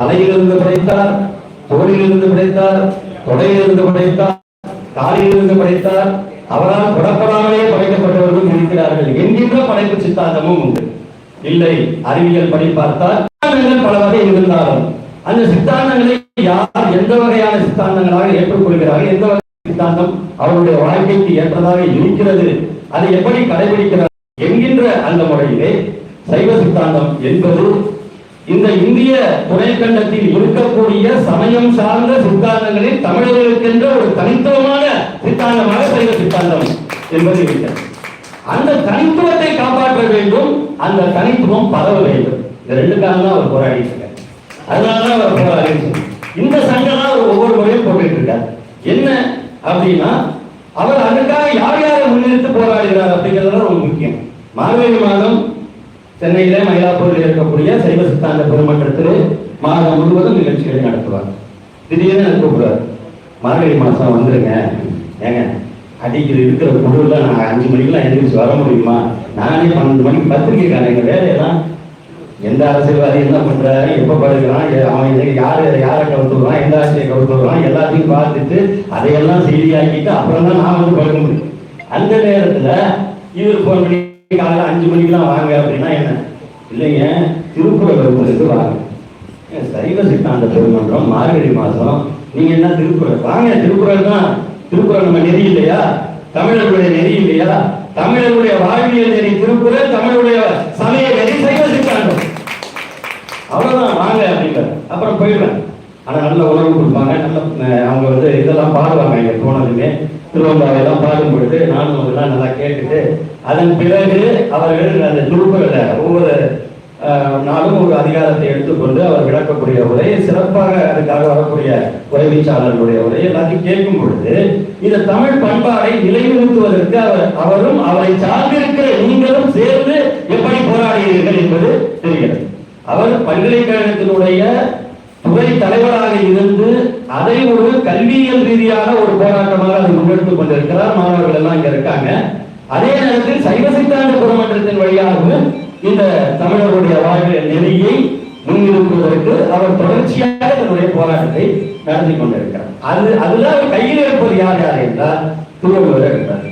தலையிலிருந்து படைத்தார் தோளிலிருந்து படைத்தார் தொடையிலிருந்து படைத்தார் காலிலிருந்து படைத்தார். அவரால் புறப்படாமலே படைக்கப்பட்டவர்களும் இருக்கிறார்கள் என்கின்ற படைப்பு சித்தாந்தமும் உண்டு. இல்லை அறிவியல் படி பார்த்தால் பல வகை இருந்தாலும் அந்த சித்தாந்தங்களை யார் எந்த வகையான சித்தாந்தங்களாக ஏற்றுக்கொள்கிறார்கள் எந்த வகை சித்தாந்தம் அவருடைய வாழ்க்கைக்கு ஏற்றதாக இருக்கிறது அதை எப்படி கடைபிடிக்கிறார் என்கின்ற அந்த முறையிலே சைவ சித்தாந்தம் என்பது இந்த இந்திய துணைக்கண்டத்தில் இருக்கக்கூடிய சமயம் சார்ந்த சித்தாந்தங்களில் தமிழர்களுக்கென்ற ஒரு தனித்துவமான சித்தாந்தமாக சைவ சித்தாந்தம் என்பது இருக்கிறது அந்த தனித்துவத்தை காப்பாற்ற வேண்டும் அந்த தனித்துவம் பரவ வேண்டும். இந்த ரெண்டு தான் அவர் போராடி இருக்கார். அதனாலதான் அவர் போராடி இந்த சங்கம் தான் அவர் ஒவ்வொரு முறையும் போட்டுட்டு இருக்கார். என்ன அப்படின்னா அவர் அதுக்காக யார் யாரை முன்னிறுத்து போராடுகிறார் அப்படிங்கிறது ரொம்ப முக்கியம். மார்கழி மாதம் சென்னையில மயிலாப்பூரில் இருக்கக்கூடிய சைவ சித்தாந்த பெருமன்றத்தில் மாதம் முழுவதும் நிகழ்ச்சிகளை நடத்துவார். திடீர்னு எனக்கு கூப்பிடுவார். மார்கழி மாசம் வந்துருங்க. ஏங்க அடிக்கிற இருக்கிற குழுல நான் அஞ்சு மணிக்கெல்லாம் எழுந்திரிச்சு வர முடியுமா? நானே பன்னெண்டு மணிக்கு பத்திரிக்கைக்கான எங்க வேலையெல்லாம் எந்த அரசியல்வாதி என்ன பண்றாரு எப்ப படுக்கிறான் அவன் யாரு யாரை கவுத்துறான் எந்த ஆட்சியை கவுத்துறான் எல்லாத்தையும் பார்த்துட்டு அதையெல்லாம் செய்தியாக்கிட்டு அப்புறம் தான் நான் வந்து படுக்க முடியும். அந்த நேரத்துல இவர் போன் பண்ணி காலையில் அஞ்சு மணிக்கெல்லாம் வாங்க அப்படின்னா என்ன? இல்லைங்க திருக்குறள் வகுப்புக்கு வாங்க. சைவ சித்தாந்த பெருமன்றம் மார்கழி மாதம் நீங்க என்ன திருக்குறள்? வாங்க திருக்குறள் தான். திருக்குறள் நம்ம நெறி இல்லையா? தமிழர்களுடைய நெறி இல்லையா? தமிழர்களுடைய வாழ்வியல் நெறி திருக்குறள் தமிழுடைய சமய நெறி சைவ சித்தாந்தம். அவ்வளவுதான் வாங்க அப்படின்றார். அப்புறம் போயிடுவேன். ஆனா நல்ல உணவு கொடுப்பாங்க. நல்ல அவங்க வந்து இதெல்லாம் பாடுவாங்க இங்கே போனதுமே. திருவம்பாவையெல்லாம் பாடும் பொழுது நானும் அதெல்லாம் நல்லா கேட்டுட்டு அதன் பிறகு அவர்கள் அந்த திருக்குறளை ஒவ்வொரு நாளும் ஒரு அதிகாரத்தை எடுத்துக்கொண்டு அவர் விளக்கக்கூடிய உரை சிறப்பாக அதுக்காக வரக்கூடிய உரைவீச்சாளர்களுடைய உரை எல்லாத்தையும் கேட்கும் பொழுது இந்த தமிழ் பண்பாடை நிலைநிறுத்துவதற்கு அவர் அவரும் அவரை சார்ந்திருக்கிற நீங்களும் சேர்ந்து எப்படி போராடுகிறீர்கள் என்பது தெரிகிறது. அவர் பல்கலைக்கழகத்தினுடைய துறை தலைவராக இருந்து அதை ஒரு கல்வியியல் ரீதியான ஒரு போராட்டமாக அதை முன்னெடுத்துக் கொண்டிருக்கிறார். மாணவர்கள் எல்லாம் இங்க இருக்காங்க. அதே நேரத்தில் சைவ சித்தாந்த புறமன்றத்தின் வழியாகவும் இந்த தமிழருடைய வாழ்க்கை நிலையை முன்னிறுத்துவதற்கு அவர் தொடர்ச்சியாக தன்னுடைய போராட்டத்தை நடத்தி கொண்டிருக்கிறார். அது அதுதான் கையில் இருப்பது யார் யார் என்றால் திருவள்ளுவர் இருக்கிறார்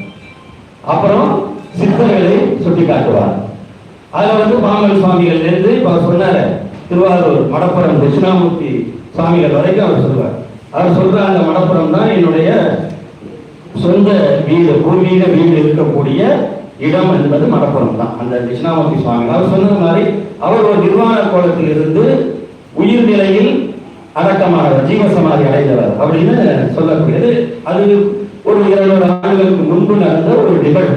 அப்புறம் சித்தர்களை சுட்டி காட்டுவார் அதுல வந்து மாமல் சுவாமிகள் இருந்து இப்ப சொன்னாரு திருவாரூர் மடப்புறம் தட்சிணாமூர்த்தி சுவாமிகள் வரைக்கும் அவர் சொல்வார். அவர் சொல்ற அந்த மடப்புறம் தான் என்னுடைய சொந்த வீடு பூர்வீக வீடு இருக்கக்கூடிய இடம் என்பது மடப்புறம் தான். அந்த தட்சிணாமூர்த்தி சுவாமிகள். அவர் சொன்னது மாதிரி அவர் ஒரு நிர்வாண கோலத்தில் இருந்து உயிர் நிலையில் அடக்கமானவர் ஜீவசமாதி அடைந்தவர் அப்படின்னு சொல்லக்கூடியது. அது ஒரு இருநூறு ஆண்டுகளுக்கு முன்பு நடந்த ஒரு நிகழ்வு.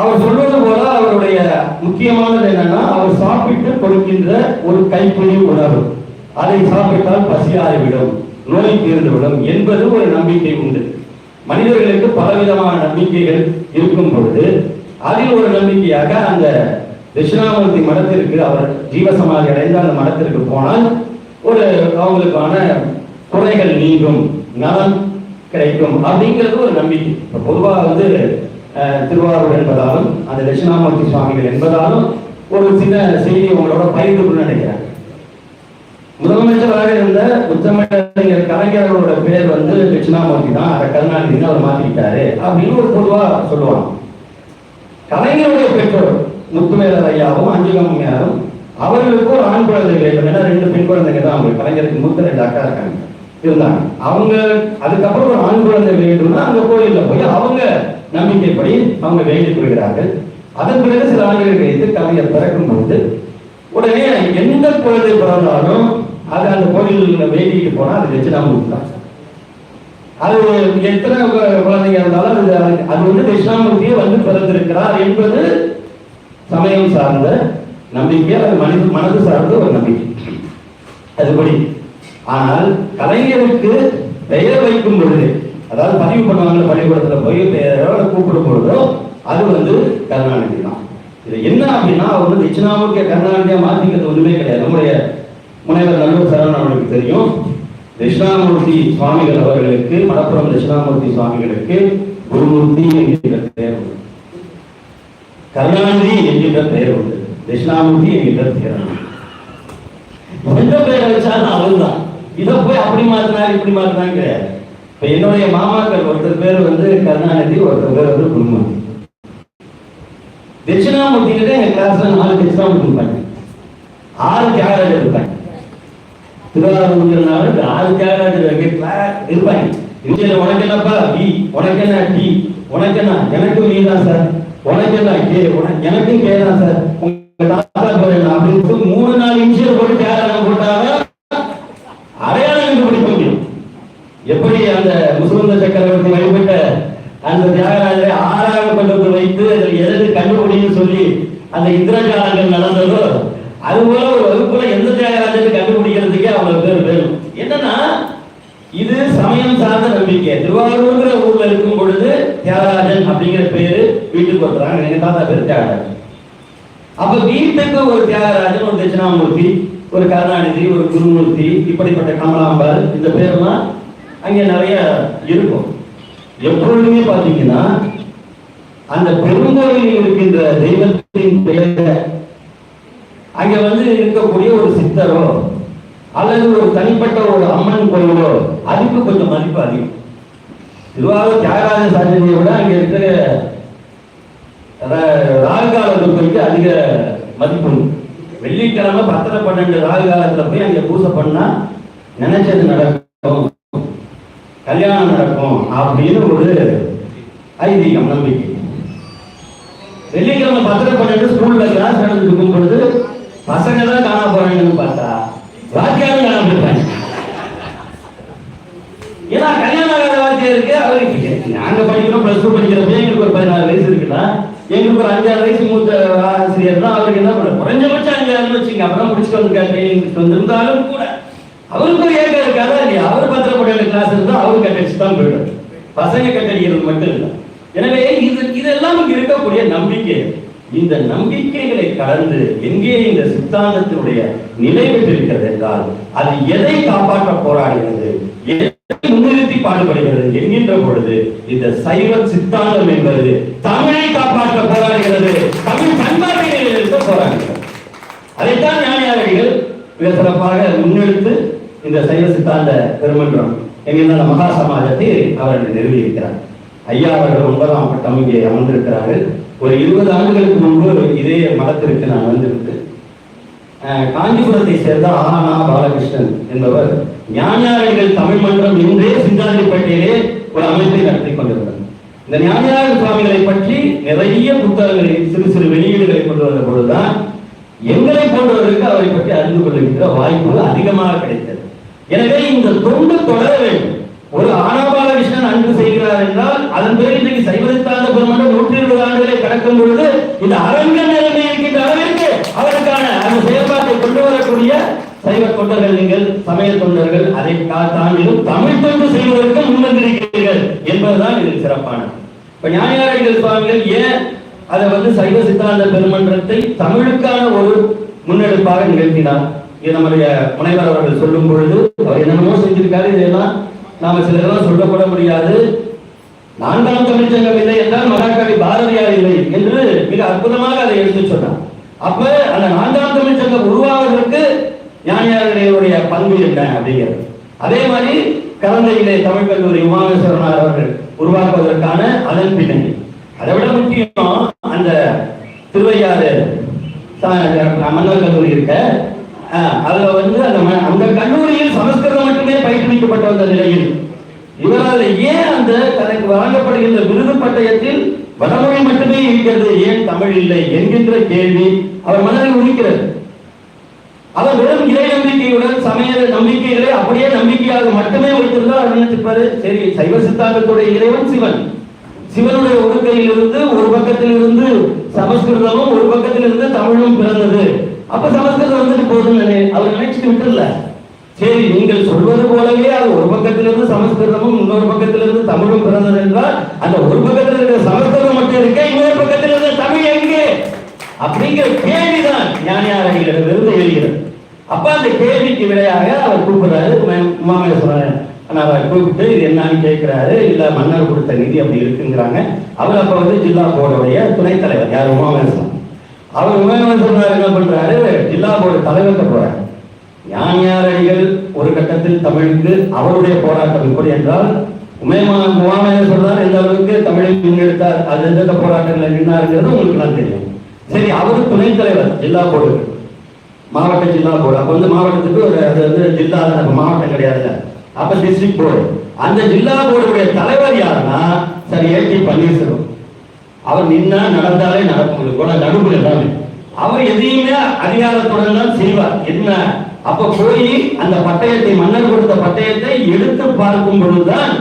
அவர் சொல்வது போல அவருடைய முக்கியமானது என்னன்னா அவர் சாப்பிட்டு கொடுக்கின்ற ஒரு கைப்பிடி உணவு. அதை சாப்பிட்டால் பசியாகிவிடும் நோய் தீர்ந்துவிடும் என்பது ஒரு நம்பிக்கை உண்டு. மனிதர்களுக்கு பலவிதமான நம்பிக்கைகள் இருக்கும் பொழுது அதில் ஒரு நம்பிக்கையாக அந்த தட்சிணாமூர்த்தி மடத்திற்கு அவர் ஜீவசமாதி அடைந்து அந்த மடத்திற்கு போனால் ஒரு அவங்களுக்கான குறைகள் நீங்கும் நலம் கிடைக்கும் அப்படிங்கிறது ஒரு நம்பிக்கை. பொதுவாக வந்து திருவாரூர் என்பதாலும் அந்த தட்சிணாமூர்த்தி சுவாமிகள் என்பதாலும் ஒரு சின்ன செய்தி உங்களோட பகிர்ந்து நினைக்கிறேன். முதலமைச்சராக இருந்த முத்தமிழர் கலைஞர்களோட பேர் வந்து தட்சிணாமூர்த்தி தான். அதை கருணாநிதி அவர் மாத்திக்கிட்டாரு அப்படின்னு ஒரு பொதுவா சொல்லுவாங்க. கலைஞருடைய பெற்றோர் முத்துவேலர் ஐயாவும் அஞ்சுகம் அவர்களுக்கு ஒரு ஆண் குழந்தைகள் ஏன்னா ரெண்டு பெண் குழந்தைங்க தான். அவங்க கலைஞருக்கு மூத்த ரெண்டு அக்கா இருக்காங்க. இருந்தாங்க. அவங்க அதுக்கப்புறம் ஒரு ஆண் குழந்தை வேண்டும்னா அந்த கோயில்ல போய் அவங்க நம்பிக்கைப்படி அவங்க வேண்டிக் கொள்கிறார்கள். அதன் பிறகு சில ஆண்டுகள் கழித்து கலைஞர் பிறக்கும் போது உடனே எந்த குழந்தை பிறந்தாலும் அது அந்த கோயில்ல வேண்டிட்டு போனால் அது தட்சிணாமூர்த்தி தான். அது எத்தனை குழந்தைங்க இருந்தாலும் அது அது வந்து தட்சிணாமூர்த்தியே வந்து பிறந்திருக்கிறார் என்பது சமயம் சார்ந்த நம்பிக்கை அது மனித மனது சார்ந்த ஒரு நம்பிக்கை. அதுபடி ஆனால் கலைஞருக்கு பெயர் வைக்கும் பொழுது அதாவது பதிவு பண்ணுவாங்க பள்ளிக்கூடத்துல போய் பெயரோட கூப்பிடும் பொழுதோ அது வந்து கருணாநிதி தான். இது என்ன அப்படின்னா அவர் வந்து தட்சிணாமூர்த்திய கருணாநிதியா மாத்திக்கிறது ஒண்ணுமே கிடையாது. நம்முடைய முனைவர் நல்லூர் சரவணன் அவர்களுக்கு தெரியும். தட்சிணாமூர்த்தி சுவாமிகள் அவர்களுக்கு மலப்புரம் தட்சிணாமூர்த்தி சுவாமிகளுக்கு குருமூர்த்தி என்கின்ற பெயர் உண்டு. கருணாநிதி என்கின்ற பெயர் உண்டு. தட்சிணாமூர்த்தி என்கின்ற பெயர் உண்டு. எந்த பெயரை வச்சாலும் அவர்தான். இதை போய் அப்படி மாத்தினார் இப்படி மாத்தினாங்க இப்ப என்னுடைய மாமாக்கள் ஒருத்தர் பேர் வந்து கருணாநிதி ஒருத்தர் பேர் வந்து குடும்பம். தட்சிணாமூர்த்தி கிட்ட எங்க கிளாஸ்ல நாலு தட்சிணாமூர்த்தி இருப்பாங்க. ஆறு தியாகராஜர் இருப்பாங்க. திருவாரூர்னால ஆறு தியாகராஜர் இருப்பாங்க. இந்தியில உனக்கு என்னப்பா பி உனக்கு என்ன டி உனக்கு என்ன? எனக்கும் நீ தான் சார் உனக்கு என்ன கே உனக்கு எனக்கும் கே தான் சார் உங்க தாத்தா பேர் என்ன? அப்படின்னு மூணு நாலு இன்சியல் போட்டு தியாகராஜன் போட்டாங்க எப்படி அந்த முசுமந்த சக்கரவர்த்தி வழிபட்ட அந்த தியாகராஜரை ஆறாக கொண்டு வைத்து அதில் எதற்கு கண்டுபிடின்னு சொல்லி அந்த இந்திரஜாலங்கள் நடந்ததோ அது போல ஒரு வகுப்புல எந்த தியாகராஜர் கண்டுபிடிக்கிறதுக்கே அவ்வளவு பேர் வேணும். என்னன்னா இது சமயம் சார்ந்த நம்பிக்கை. திருவாரூர்ங்கிற ஊர்ல இருக்கும் பொழுது தியாகராஜன் அப்படிங்கிற பேரு வீட்டுக்கு வந்துறாங்க எங்க தாத்தா பேரு தியாகராஜன். அப்ப வீட்டுக்கு ஒரு தியாகராஜன் ஒரு தட்சிணாமூர்த்தி ஒரு கருணாநிதி ஒரு குருமூர்த்தி இப்படிப்பட்ட கமலாம்பாள் இந்த பேர்லாம் அங்கே நிறைய இருக்கும். எப்பொழுதுமே பார்த்தீங்கன்னா அந்த பெருங்கோயிலில் இருக்கின்ற தெய்வத்தின் பெயரை அங்க வந்து இருக்கக்கூடிய ஒரு சித்தரோ அல்லது ஒரு தனிப்பட்ட ஒரு அம்மன் கோயிலோ அதுக்கு கொஞ்சம் மதிப்பு அதிகம். திருவாரூர் தியாகராஜ சாஸ்திரியை விட அங்க இருக்கிற ராகுகால துர்க்கைக்கு அதிக மதிப்பு வெள்ளிக்கிழமை பத்தரை பன்னெண்டு ராகு காலத்துல போய் அங்க பூஜை பண்ணா நினைச்சது நடக்கும். கல்யாணம் நடக்கும் அப்படின்னு ஒரு ஐதீகம் நம்பிக்கை. வெள்ளிக்கிழமை பத்திரம் பண்ணிட்டு ஸ்கூல்ல கிளாஸ் நடந்துட்டு இருக்கும் பொழுது பசங்க தான் காண போறாங்கன்னு பார்த்தா வாத்தியாரும் காண போயிருப்பாங்க ஏன்னா கல்யாணம் ஆகாத வாத்தியாருக்கு அவருக்கு நாங்க படிக்கிறோம் பிளஸ் டூ படிக்கிறப்ப எங்களுக்கு ஒரு பதினாறு வயசு இருக்குன்னா எங்களுக்கு ஒரு அஞ்சாறு வயசு மூத்த ஆசிரியர் தான் அவருக்கு என்ன பண்ண குறைஞ்சபட்சம் அஞ்சாறு வச்சுங்க அப்புறம் முடிச்சுட்டு வந்து ட்ரைனிங் வந்திருந்தாலும் கூட. அவருக்கு ஒரு ஏக்கம் இருக்காதா இல்லையா? அவர் பத்திரப்படையில கிளாஸ் இருந்தா அவர் கட்டடிச்சு தான் போயிடும் பசங்க கட்டடிக்கிறது மட்டும் இல்லை. எனவே இது இதெல்லாம் இருக்கக்கூடிய நம்பிக்கை. இந்த நம்பிக்கைகளை கடந்து எங்கே இந்த சித்தாந்தத்தினுடைய நிலை பெற்றிருக்கிறது என்றால் அது எதை காப்பாற்ற போராடுகிறது முன்னிறுத்தி பாடுபடுகிறது என்கின்ற பொழுது இந்த சைவ சித்தாந்தம் என்பது தமிழை காப்பாற்ற போராடுகிறது. தமிழ் பண்பாட்டை போராடுகிறது. அதைத்தான் ஞானியாரடிகள் மிக சிறப்பாக சைவ சித்தாந்த பெருமன்றம் என்கின்ற மகா சமாஜத்தை அவர்கள் நிறுவியிருக்கிறார். ஐயா அவர்கள் ஒன்பதாம் பட்டம் இங்கே அமர்ந்திருக்கிறார்கள். ஒரு இருபது ஆண்டுகளுக்கு முன்பு இதே மதத்திற்கு நான் வந்திருக்கு காஞ்சிபுரத்தை சேர்ந்த ஆனா பாலகிருஷ்ணன் என்பவர் ஞானியாரடிகள் தமிழ் மன்றம் என்றே சிந்தாதிப்பட்டியிலே ஒரு அமைப்பை நடத்தி கொண்டிருந்தார். இந்த ஞானியார சுவாமிகளை பற்றி நிறைய புத்தகங்களை சிறு சிறு வெளியீடுகளை கொண்டு வந்த பொழுதுதான் எங்களை போன்றவர்களுக்கு அவரை பற்றி அறிந்து கொள்ளுகின்ற வாய்ப்பு அதிகமாக கிடைத்தது. எனவே இந்த தொண்டு தொடர வேண்டும். ஒரு ஆனாபாலகிருஷ்ணன் அன்பு செய்கிறார் என்றால் அதன் பிறகு இன்றைக்கு சைவசித்தாந்த பெருமன்றம் நூற்றி இருபது ஆண்டுகளை கடக்கும் பொழுது இந்த அரங்க நிலைமை இருக்கின்ற அளவிற்கு அவருக்கான அந்த செயல்பாட்டை கொண்டு வரக்கூடிய சைவ தொண்டர்கள் நீங்கள் சமய தொண்டர்கள் அதை தாண்டிலும் தமிழ் தொண்டு செய்வதற்கு முன்வந்திருக்கிறீர்கள் என்பதுதான் இதில் சிறப்பானது. இப்ப ஞானியாரடிகள் சுவாமிகள் ஏன் அதை வந்து சைவ சித்தாந்த பெருமன்றத்தை தமிழுக்கான ஒரு முன்னெடுப்பாக நிகழ்த்தினார்? இது நம்முடைய முனைவர் அவர்கள் சொல்லும் பொழுது அவர் என்னென்னமோ செஞ்சிருக்காரு இதெல்லாம் நாம சில இதெல்லாம் சொல்லப்பட முடியாது. நான்காம் தமிழ்ச்சங்கம் இல்லை என்றால் மகாகவி பாரதியார் இல்லை என்று மிக அற்புதமாக அதை எடுத்து சொன்னார். அப்ப அந்த நான்காம் தமிழ்ச்சங்கம் உருவாவதற்கு ஞானியார்களுடைய பங்கு என்ன அப்படிங்கிறது. அதே மாதிரி கலந்தையிலே தமிழ் கல்லூரி உமாவேஸ்வரனார் அவர்கள் உருவாக்குவதற்கான அதன் பின்னணி. அதை விட முக்கியம் அந்த திருவையாறு மன்னர் கல்லூரி இருக்க அதுல வந்து அந்த அந்த கல்லூரியில் சமஸ்கிருதம் மட்டுமே பயிற்றுவிக்கப்பட்ட வந்த நிலையில். இவரால் ஏன் அந்த தனக்கு வழங்கப்படுகின்ற விருது பட்டயத்தில் வடமொழி மட்டுமே இருக்கிறது ஏன் தமிழ் இல்லை என்கின்ற கேள்வி அவர் மனதில் உதிக்கிறது. அவர் வெறும் இறை நம்பிக்கையுடன் சமய நம்பிக்கைகளை அப்படியே நம்பிக்கையாக மட்டுமே வைத்திருந்தால் அவர் நினைச்சிருப்பாரு சரி சைவ சித்தாந்தத்துடைய இறைவன் சிவன். சிவனுடைய ஒரு கையில் இருந்து ஒரு பக்கத்தில் இருந்து சமஸ்கிருதமும் ஒரு பக்கத்தில் இருந்து தமிழும் பிறந்தது. அப்ப சமஸ்கிருதம் வந்துட்டு போதுன்னு அவர் நினைச்சிட்டு விட்டுல சரி நீங்கள் சொல்வது போலவே அது ஒரு பக்கத்தில் இருந்து சமஸ்கிருதமும் இன்னொரு பக்கத்தில் இருந்து தமிழும் பிறந்தது என்றால் அந்த ஒரு பக்கத்தில் இருக்கிற சமஸ்கிருதம் மட்டும் இருக்க இன்னொரு பக்கத்தில் இருந்த தமிழ் எங்கே? அப்படிங்கிற கேள்விதான் ஞானியாரடிகளிடமிருந்து எழுகிறது. அப்ப அந்த கேள்விக்கு விடையாக அவர் கூப்பிடுறாரு உமாமேஸ்வரன் ஆனால் அவரை கூப்பிட்டு இது என்னன்னு கேட்கிறாரு இல்ல மன்னர் கொடுத்த நிதி அப்படி இருக்குங்கிறாங்க. அவர் அப்ப வந்து ஜில்லா போர்டுடைய துணைத் தலைவர் யார்? உமாமேஸ்வரன் அவர் உமாமேஸ்வரன் என்ன பண்றாரு? ஜில்லா போர்டு தலைவர்கிட்ட போறாரு. ஞானியார் அடிகள் ஒரு கட்டத்தில் தமிழுக்கு அவருடைய போராட்டம் எப்படி என்றால் உமயமா முகாமையர் சொல்றார் எந்த அளவுக்கு தமிழை முன்னெடுத்தார். அது எந்தெந்த போராட்டங்கள் நின்னாருங்கிறது உங்களுக்கு நான் தெரியும். சரி அவர் துணைத் தலைவர் ஜில்லா போர்டு. மாவட்ட ஜில்லா போர்டு. அப்ப வந்து மாவட்டத்துக்கு ஒரு அது வந்து ஜில்லா மாவட்டம் கிடையாதுல்ல அப்ப டிஸ்ட்ரிக்ட் போர்டு அந்த ஜில்லா போர்டுடைய தலைவர் யாருன்னா சரி ஏடி பன்னீர்செல்வம். அவர் நின்னா நடந்தாலே நடக்கும் கூட நடுவில் எல்லாமே. அவர் எதையுமே அதிகாரத்துடன் தான் செய்வார். என்ன? அப்ப போய் அந்த பட்டயத்தை மன்னர் கொடுத்த பட்டயத்தை எடுத்து பார்க்கும் பொழுதுதான்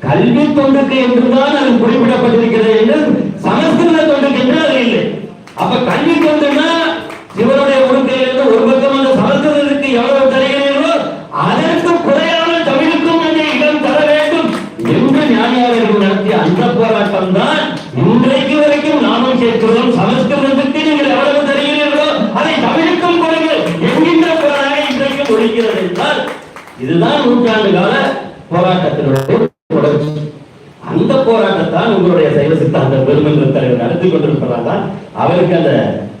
கல்வி தொண்டுக்கு என்றுதான் அது குறிப்பிடப்பட்டிருக்கிறது என்று சமஸ்கிருத தொண்டுக்கு என்று அது இல்லை. அப்ப கல்வி தான் உங்களுடைய சைவ சித்தாந்த பெருமன்ற தலைவர் நடத்தி கொண்டிருப்பதால் தான் அவருக்கு அந்த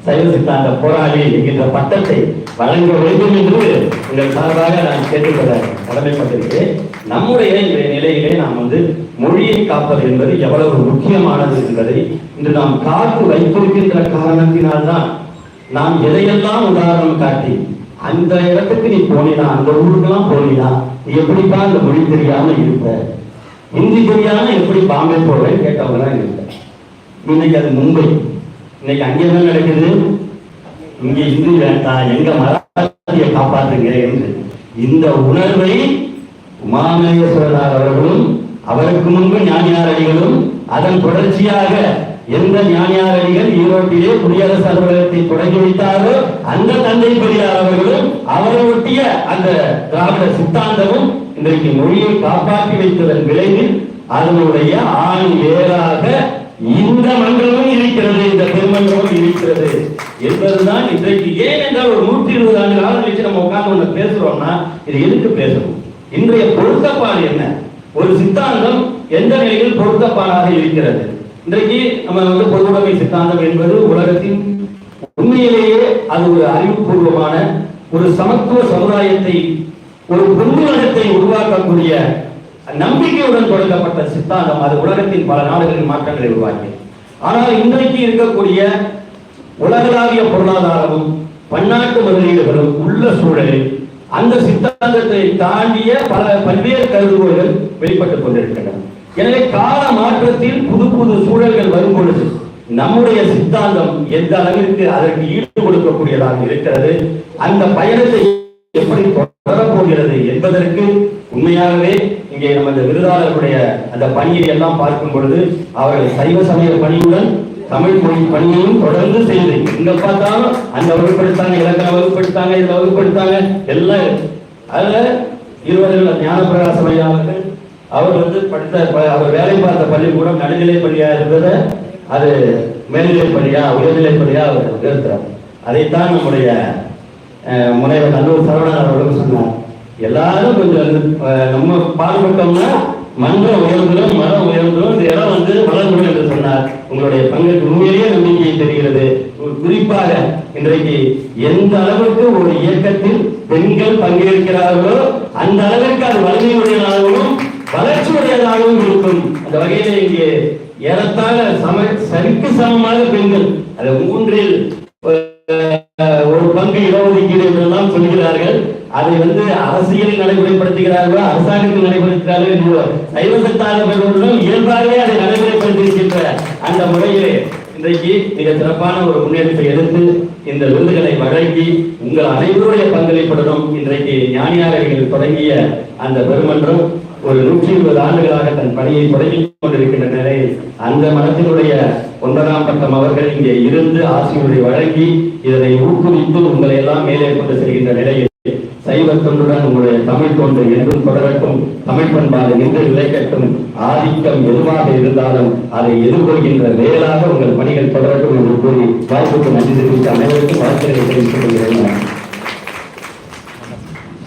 சைவ சித்தாந்த போராளி என்கின்ற பட்டத்தை வழங்க வேண்டும் என்று உங்கள் சார்பாக நான் கேட்டுக்கொள்ள கடமைப்பட்டிருக்கிறேன் நம்முடைய இன்றைய நிலையிலே நாம் வந்து மொழியை காப்பது என்பது எவ்வளவு முக்கியமானது என்பதை இன்று நாம் காத்து வைத்திருக்கின்ற காரணத்தினால்தான் நாம் எதையெல்லாம் உதாரணம் காட்டி அந்த இடத்துக்கு நீ போனினா அந்த ஊருக்கெல்லாம் போனினா நீ எப்படிப்பா அந்த மொழி தெரியாம இருப்ப? ஹிந்தி தெரியாம எப்படி பாம்பே போவேன் கேட்டவங்க இல்லை. இன்னைக்கு அது மும்பை. இன்னைக்கு அங்கே தான் நடக்குது? இங்க இந்து வேண்டாம் எங்க மராத்தியை காப்பாற்றுங்க என்று. இந்த உணர்வை உமாமேஸ்வரனார் அவர்களும் அவருக்கு முன்பு ஞானியார் அடிகளும் அதன் தொடர்ச்சியாக எந்த ஞானியாரடிகள் ஈரோட்டிலே குடியரசு அலுவலகத்தை தொடங்கி வைத்தாரோ அந்த தந்தை பெரியார் அவர்களும் அவரை ஒட்டிய அந்த திராவிட சித்தாந்தமும் இன்றைக்கு மொழியை காப்பாற்றி வைத்ததன் விளைவில் அதனுடைய ஆண் வேறாக இந்த மன்றமும் இருக்கிறது இந்த பெருமன்றமும் இருக்கிறது என்பதுதான் இன்றைக்கு ஏன் என்றால் ஒரு நூற்றி இருபது ஆண்டு காலம் வச்சு நம்ம உட்கார்ந்து ஒண்ணு பேசுறோம்னா இது எதுக்கு பேசணும்? இன்றைய பொருத்தப்பாடு என்ன? ஒரு சித்தாந்தம் எந்த நிலையில் பொருத்தப்பாடாக இருக்கிறது? இன்றைக்கு நம்ம வந்து பொதுவுடைமை சித்தாந்தம் என்பது உலகத்தின் உண்மையிலேயே அது ஒரு அறிவுபூர்வமான ஒரு சமத்துவ சமுதாயத்தை ஒரு பொன்னுலகத்தை உருவாக்கக்கூடிய நம்பிக்கையுடன் தொடங்கப்பட்ட சித்தாந்தம். அது உலகத்தின் பல நாடுகளின் மாற்றங்களை உருவாக்கி ஆனால் இன்றைக்கு இருக்கக்கூடிய உலகளாவிய பொருளாதாரமும் பன்னாட்டு முதலீடுகளும் உள்ள சூழலில் அந்த சித்தாந்தத்தை தாண்டிய பல பல்வேறு கருதுகோள்கள் வெளிப்பட்டுக் கொண்டிருக்கின்றன. எனவே கால மாற்றத்தில் புது புது சூழல்கள் வரும் பொழுது நம்முடைய சித்தாந்தம் எந்த அளவிற்கு அதற்கு ஈடு கொடுக்கக்கூடியதாக இருக்கிறது அந்த பயணத்தை எப்படி தொடரப்போகிறது என்பதற்கு உண்மையாகவே இங்கே நமது விருதாளர்களுடைய அந்த பணியை எல்லாம் பார்க்கும் பொழுது அவர்கள் சைவ சமய பணியுடன் தமிழ் மொழி பணியையும் தொடர்ந்து செய்து இங்க பார்த்தாலும் அந்த வகுப்படுத்தாங்க இலக்கண வகுப்படுத்தாங்க இதுல வகுப்படுத்தாங்க எல்லாம் அதுல இருவர்கள் ஞானப்பிரகாச அவர்கள் அவர் வந்து படித்த ப- அவர் வேலை பார்த்த பள்ளிக்கூடம் நடுநிலை பள்ளியா இருந்தது அது மேல்நிலை பள்ளியா உயர்நிலை பள்ளியா அவர் உயர்த்துறார். அதைத்தான் நம்முடைய முனைவர் நல்லூர் சரவணன் அவர்களும் சொன்னார். எல்லாரும் கொஞ்சம் நம்ம பாடுபட்டோம்னா மன்றம் உயர்ந்துடும் மரம் உயர்ந்துடும் இந்த இடம் வந்து வளர்ந்துடும் என்று சொன்னார். உங்களுடைய பங்குக்கு உண்மையிலேயே நம்பிக்கை தெரிகிறது. குறிப்பாக இன்றைக்கு எந்த அளவுக்கு ஒரு இயக்கத்தில் பெண்கள் பங்கேற்கிறார்களோ அந்த அளவிற்கு அது வலிமையுடையதாகவும் வளர்ச்சியுடையதாகவும் இருக்கும். அந்த வகையில இங்கே ஏறத்தாழ சம சரிக்கு சமமாக பெண்கள் அது மூன்றில் ஒரு பங்கு இடஒதுக்கீடு என்றெல்லாம் சொல்கிறார்கள். அதை வந்து அரசியலில் நடைமுறைப்படுத்துகிறார்களோ அரசாங்கத்தில் நடைமுறைப்படுத்துகிறார்கள் என்று சைவ சித்தாந்த இயல்பாகவே அதை நடைமுறைப்படுத்தியிருக்கின்ற அந்த முறையிலே இன்றைக்கு மிக சிறப்பான ஒரு முன்னேற்றத்தை எடுத்து இந்த விருதுகளை வழங்கி உங்கள் அனைவருடைய பங்களிப்புடனும் இன்றைக்கு ஞானியாளர்கள் தொடங்கிய அந்த பெருமன்றம். ஒரு நூற்றி இருபது ஆண்டுகளாக தன் பணியை தொடங்கி கொண்டிருக்கின்ற நிலையில் அந்த மனத்தினுடைய ஒன்பதாம் பட்டம் அவர்கள் இங்கே இருந்து ஆசிரியரை வழங்கி இதனை ஊக்குவித்து உங்களை எல்லாம் மேலே கொண்டு செல்கின்ற நிலையில் சைவ தொண்டுடன் உங்களுடைய தமிழ் தொண்டு என்றும் தொடரட்டும். தமிழ் பண்பாடு என்று நிலைக்கட்டும். ஆதிக்கம் எதுவாக இருந்தாலும் அதை எதிர்கொள்கின்ற வேலாக உங்கள் பணிகள் தொடரட்டும் என்று கூறி வாய்ப்புக்கு நன்றி தெரிவித்து அனைவருக்கும் வாழ்த்துக்களை தெரிவித்துக் கொள்கிறேன்.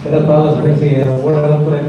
சிறப்பாக ஊடகத்துறை